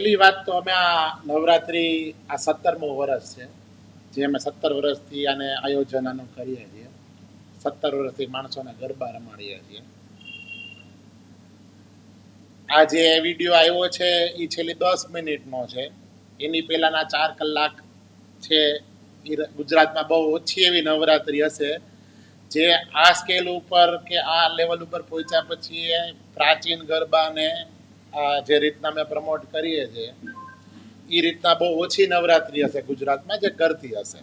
પહેલી વાત તો અમે આ નવરાત્રી આ સત્તરમું વર્ષ છે, જે અમે સત્તર વર્ષથી આને આયોજન કરીએ છીએ. સત્તર વર્ષથી માણસોને ગરબા રમાડીએ છીએ. આ જે વીડિયો આવ્યો છે એ છેલ્લી દસ મિનિટનો છે. એની પહેલાના ચાર કલાક છે ગુજરાતમાં બહુ ઓછી એવી નવરાત્રી હશે, જે આ સ્કેલ ઉપર કે આ લેવલ ઉપર પહોંચ્યા પછી પ્રાચીન ગરબાને જે રીતના અમે પ્રમોટ કરીએ છીએ એ રીતના બહુ ઓછી નવરાત્રી હશે ગુજરાતમાં, જે કરતી હશે.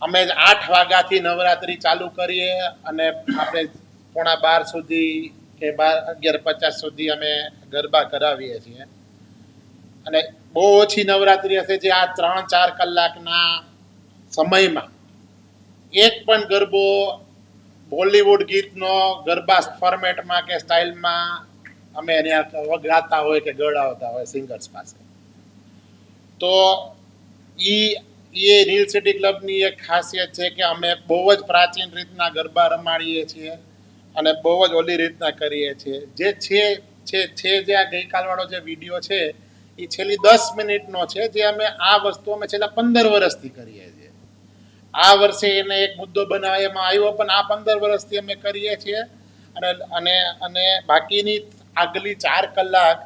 અમે આઠ વાગ્યાથી નવરાત્રી ચાલુ કરીએ અને આપણે પોણા બાર સુધી કે બાર, અગિયાર પચાસ સુધી અમે ગરબા કરાવીએ છીએ. અને બહુ ઓછી નવરાત્રી હશે જે આ ત્રણ ચાર કલાકના સમયમાં. એક પણ ગરબો બોલિવૂડ ગીતનો ગરબા ફોર્મેટમાં કે સ્ટાઇલમાં અમે એને ગાતા હોય કે ગળાવતા હોય સિંગર્સ પાસે. તો એ એ રીલ સિટી ક્લબની એક ખાસિયત છે કે અમે બહુ જ પ્રાચીન રીતના ગરબા રમાડીએ છીએ અને બહુ જ ઓલી રીતના કરીએ છીએ. જે છે છે છે જે આ ગઈકાલવાળો જે વીડિયો છે એ છેલ્લી દસ મિનિટનો છે જે અમે આ વસ્તુ અમે છેલ્લા પંદર વર્ષથી કરીએ છીએ. આ વર્ષે એને એક મુદ્દો બનાવવામાં આવ્યો પણ આ પંદર વર્ષથી અમે કરીએ છીએ અને અને અને બાકીની આગલી ચાર કલાક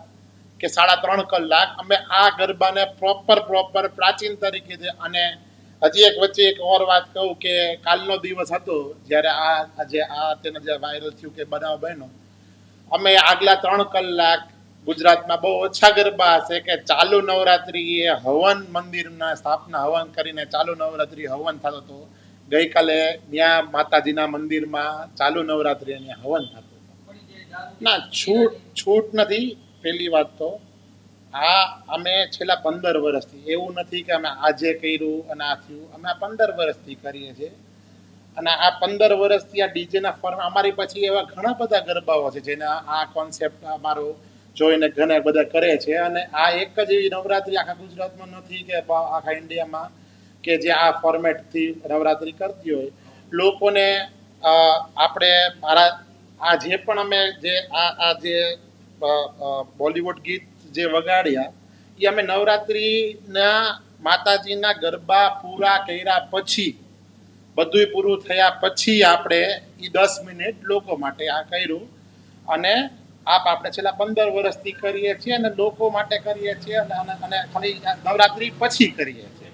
કે સાડા ત્રણ કલાક અમે આ ગરબાને પ્રોપર પ્રોપર પ્રાચીન તરીકે છે અને હજી એક વચ્ચે એક ઓર વાત કહું કે કાલનો દિવસ હતો જ્યારે આ આજે આ તેને જે વાયરલ થયું કે બનાવ બન્યો. અમે આગલા ત્રણ કલાક ગુજરાતમાં બહુ ઓછા ગરબા હશે કે ચાલુ નવરાત્રિએ હવન મંદિરના સ્થાપના હવન કરીને ચાલુ નવરાત્રિ હવન થતો હતો. ગઈકાલે ત્યાં માતાજીના મંદિરમાં ચાલુ નવરાત્રી અહીંયા હવન થતું. ના, છૂટ છૂટ નથી, પહેલી વાત તો. આ અમે છેલ્લા પંદર વર્ષથી, એવું નથી કે અમે આજે કર્યું અને આ થયું. અમે આ પંદર વર્ષથી કરીએ છીએ. અને આ પંદર વર્ષથી આ ડીજેના ફોર્મ અમારી પછી એવા ઘણા બધા ગરબાઓ છે, જેના આ કોન્સેપ્ટ અમારો જોઈને ઘણા બધા કરે છે. અને આ એક જ એવી નવરાત્રી આખા ગુજરાતમાં નથી કે આખા ઇન્ડિયામાં કે જે આ ફોર્મેટથી નવરાત્રી કરતી હોય. લોકોને આપણે મારા આ જે પણ અમે જે આ આ જે બોલિવૂડ ગીત જે વગાડ્યા એ અમે નવરાત્રિના માતાજીના ગરબા પૂરા કર્યા પછી, બધુંય પૂરું થયા પછી આપણે એ દસ મિનિટ લોકો માટે આ કર્યું. અને આપ આપણે છેલ્લા પંદર વર્ષથી કરીએ છીએ અને લોકો માટે કરીએ છીએ અને- અને ખાલી નવરાત્રિ પછી કરીએ છીએ.